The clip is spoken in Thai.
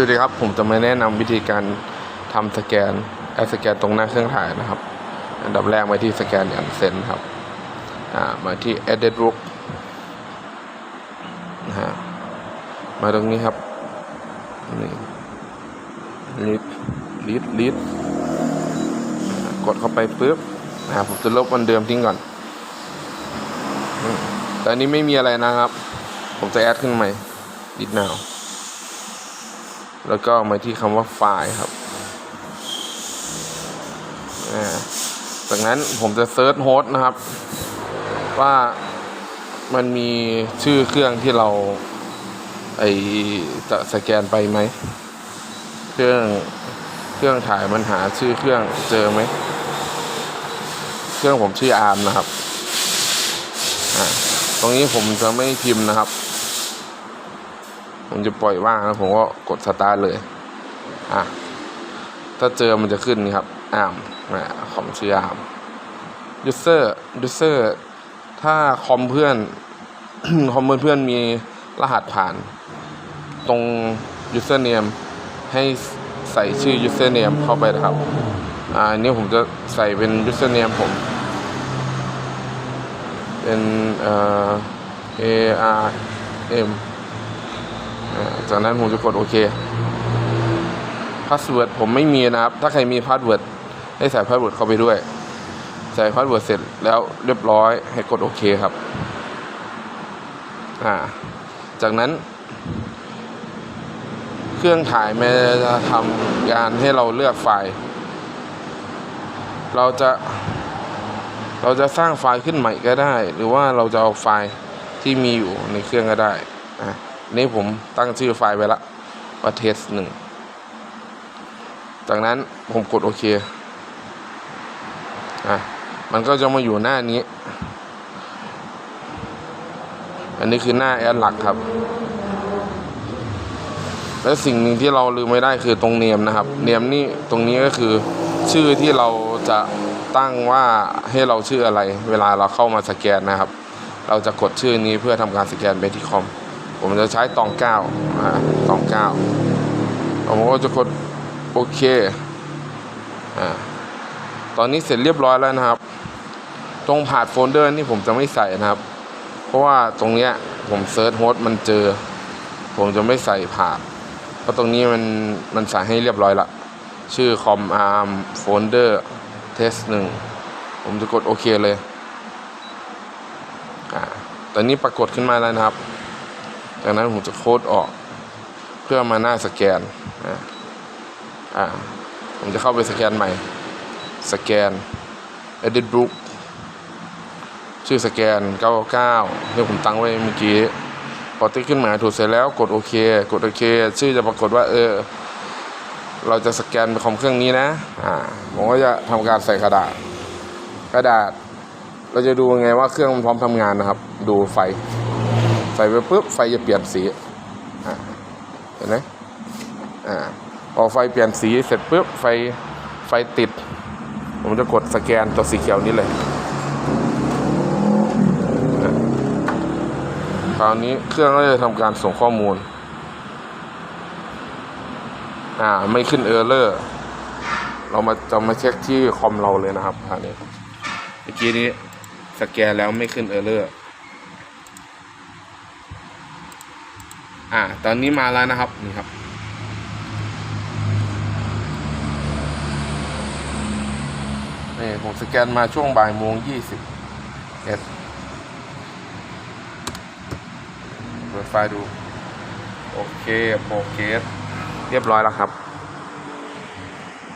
สวัสดีครับ ผมจะมาแนะนำวิธีการทำสแกนแอดสแกนตรงหน้าเครื่องถ่ายนะครับ อันดับแรกมาที่สแกนยันเซนครับมาที่ edit book นะฮะมาตรงนี้ครับนี่ลิดลิดลิดกดเข้าไปปุ๊บอ่าผมจะลบวันเดิมทิ้งก่อน แต่อันนี้ไม่มีอะไรนะครับ ผมจะแอดขึ้นใหม่ดิดนาว แล้วก็มาที่คำว่าไฟล์ครับจากนั้นผมจะเซิร์ชโฮสต์นะครับ ว่ามันมีชื่อเครื่องที่เรา ไอจะสแกนไปไหม เครื่องเครื่องถ่ายมันหาชื่อเครื่องเจอไหม เครื่องผมชื่ออาร์มนะครับ ตรงนี้ผมจะไม่พิมพ์นะครับ ผมจะปล่อยว่างแล้วผมก็กดสตาร์ทเลย อะ ถ้าเจอมันจะขึ้นนี่ครับอาร์มนะของชื่ออาร์มยูเซอร์ยูเซอร์ถ้าคอมเพื่อน คอมเพื่อนมีรหัสผ่าน ตรง username ให้ใส่ชื่อ username เข้าไปนะครับ อ่าอันนี้ผมจะใส่เป็น username ผม เป็นเอ่อ A R M อ่า จากนั้นผมจะกดโอเคพาสเวิร์ดผมไม่มีนะครับ ถ้าใครมีพาสเวิร์ดให้ใส่พาสเวิร์ดเข้าไปด้วย ใส่พาสเวิร์ดเสร็จแล้วเรียบร้อยให้กดโอเคครับ อ่า จากนั้น เครื่องถ่ายมันจะทำการให้เราเลือกไฟล์ เราจะ เราจะสร้างไฟล์ขึ้นใหม่ก็ได้ หรือว่าเราจะเอาไฟล์ที่มีอยู่ในเครื่องก็ได้อะ นี่ผมตั้งชื่อไฟล์ไว้ละว่าเทสหนึ่งจากนั้นผมกดโอเคอะมันก็จะมาอยู่หน้านี้ อันนี้คือหน้าแอดหลักครับ และสิ่งหนึ่งที่เราลืมไม่ได้คือตรงเนียมนะครับ เนียมนี่ตรงนี้ก็คือชื่อที่เราจะตั้งว่าให้เราชื่ออะไร เวลาเราเข้ามาสแกนนะครับ เราจะกดชื่อนี้เพื่อทำการสแกนไปที่คอม ผมจะใช้ตองเก้าตองเก้าผมก็จะกดโอเคอตอนนี้เสร็จเรียบร้อยแล้วนะครับ ตรงผาดโฟลเดอร์นี่ผมจะไม่ใส่นะครับ เพราะว่าตรงเนี้ยผมเซิร์ชโฮสต์มันเจอ ผมจะไม่ใส่ผาดเพราะตรงนี้มันมันใส่ให้เรียบร้อยละ ชื่อคอมอาร์มโฟลเดอร์เทสหนึ่งผมจะกดโอเคเลย อ่าตอนนี้ปรากฏขึ้นมาแล้วนะครับ จากนั้นผมจะโค้ดออก เพื่อมาหน้าสแกนอ่าอ่าผมจะเข้าไปสแกนใหม่ สแกน edit book ชื่อสแกน 99ที่ผมตั้งไว้เมื่อกี้พอติ๊กขึ้นหมายถูกเสร็จแล้วกดโอเค กดโอเค ชื่อจะปรากฏว่า เออ เราจะสแกนไปคอมเครื่องนี้นะ อ่า ผมก็จะทำการใส่กระดาษ กระดาษ เราจะดูไงว่าเครื่องมันพร้อมทำงานนะครับ ดูไฟ ใส่ไปปุ๊บไฟจะเปลี่ยนสีเห็นไหมอ่าพอไฟเปลี่ยนสีเสร็จปุ๊บไฟไฟติด ผมจะกดสแกนตัวสีเขียวนี้เลยคราวนี้เครื่องก็จะทำการส่งข้อมูล อ่าไม่ขึ้นเออร์เลอร์ เรามาจะมาเช็คที่คอมเราเลยนะครับอันนี้เมื่อกี้นี้สแกนแล้วไม่ขึ้นเออร์เลอร์ อ่า ตอนนี้มาแล้วนะครับนี่ครับ นี่ผมสแกนมาช่วงบ่ายโมงยี่สิบเอสเปิดไฟล์ดู โอเคโปรเคสเรียบร้อยแล้วครับ